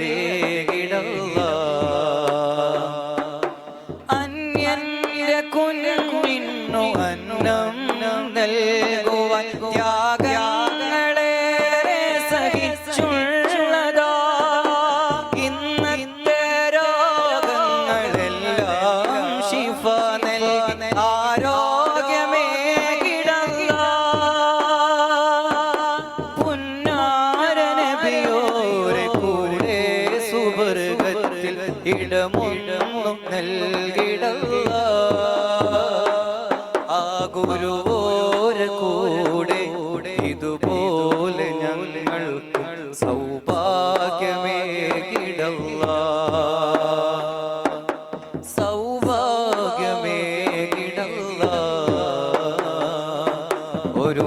തേകിടല്ല. അന്യന്റെ കുഞ്ഞു അന്നം നൽകുവാൻ ത്യാഗങ്ങളെ സഹിച്ചുള്ളതാ. ഇന്നത്തെ രോഗങ്ങളെല്ലാം ശിഫ നൽകി. ഇടമൊന്നും നൽകിടല്ല. ആ ഗുരുവോര കൂടെ ഇതുപോലെ ഞങ്ങൾക്ക് സൗഭാഗ്യമേ കിടല്ല. സൗഭാഗ്യമേ കിടല്ല. ഒരു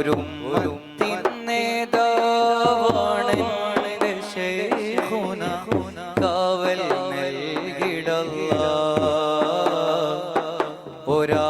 ഒരു കാവൽ നൽകിടല്ല. ഒരാ